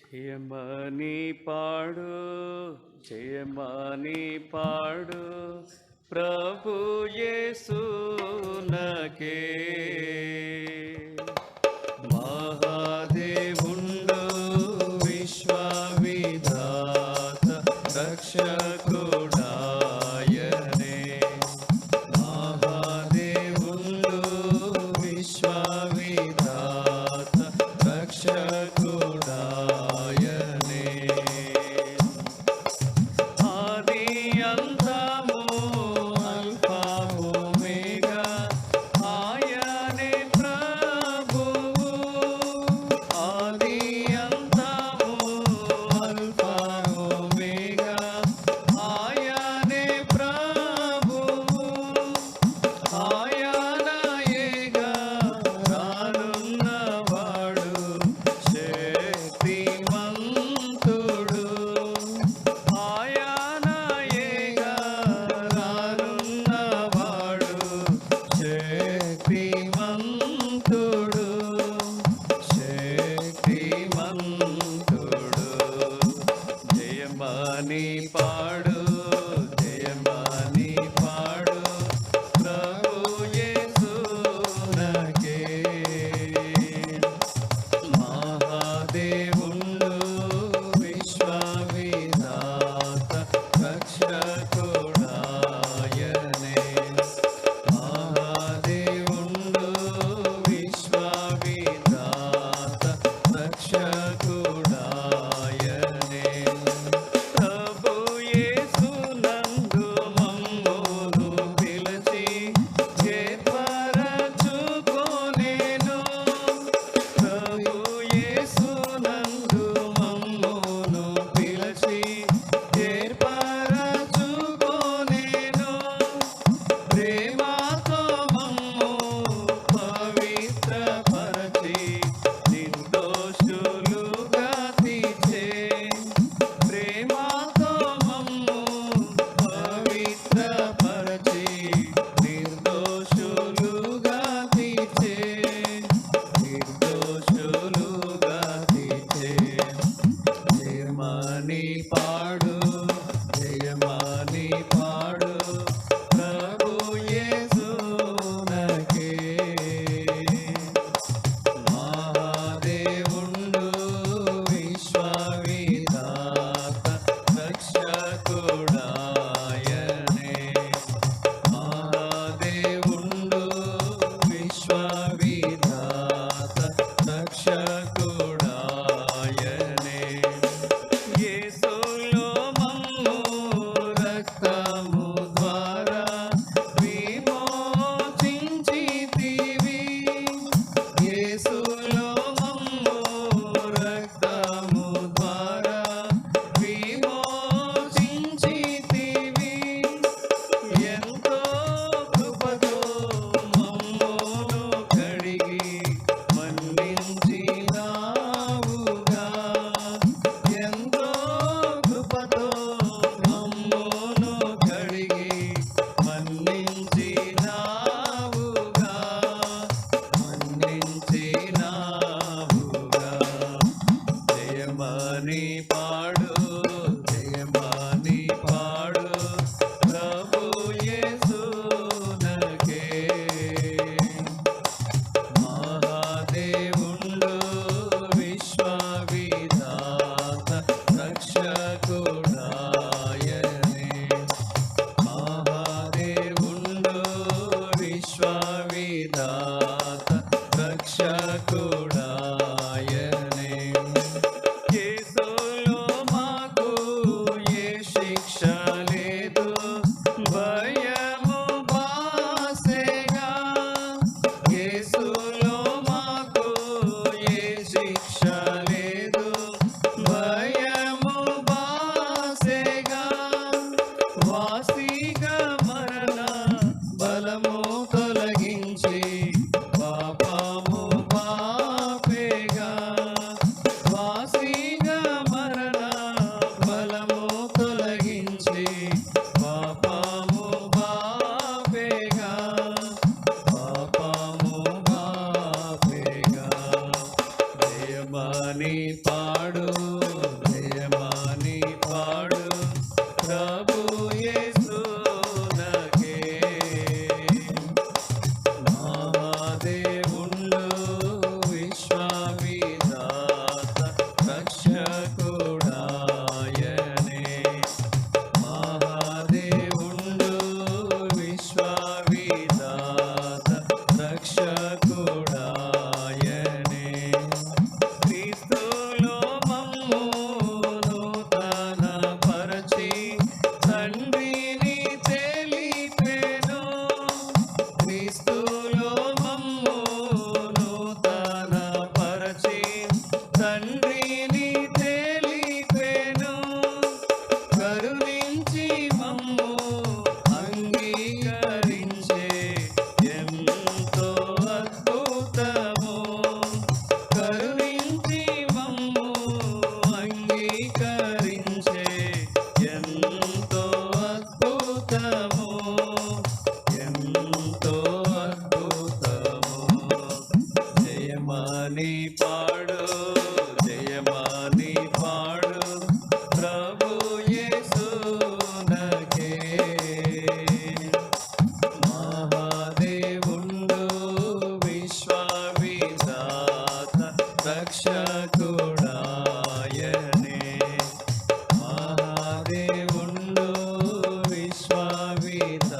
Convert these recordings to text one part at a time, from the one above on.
జయమని పాడు జయమని పాడు ప్రభు యేసునకే మహాదేవుండు విశ్వవిధాత రక్షకు Shakti Vossa e கண்ண విశ్వవిధాత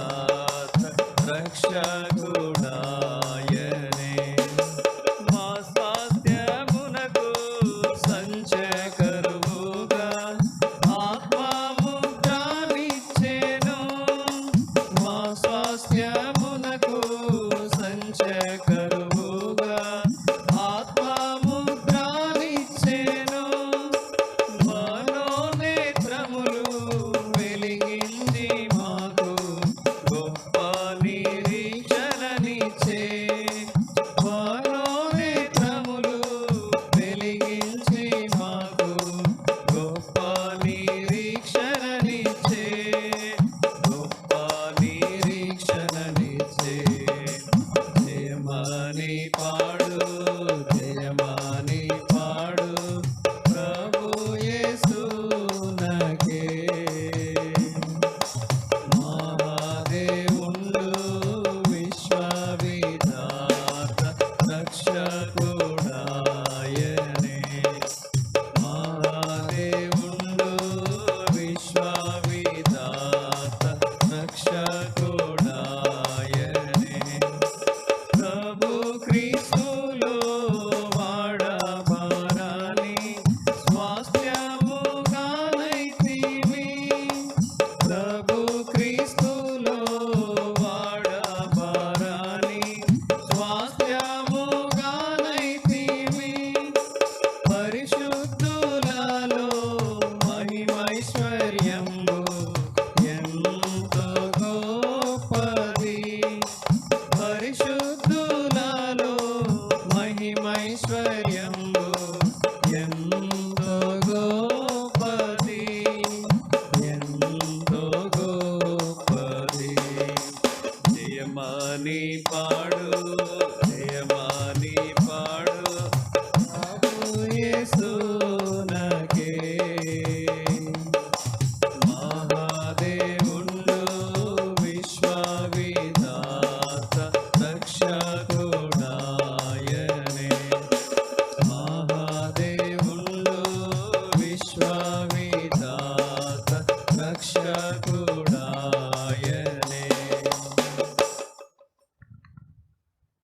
జయమాని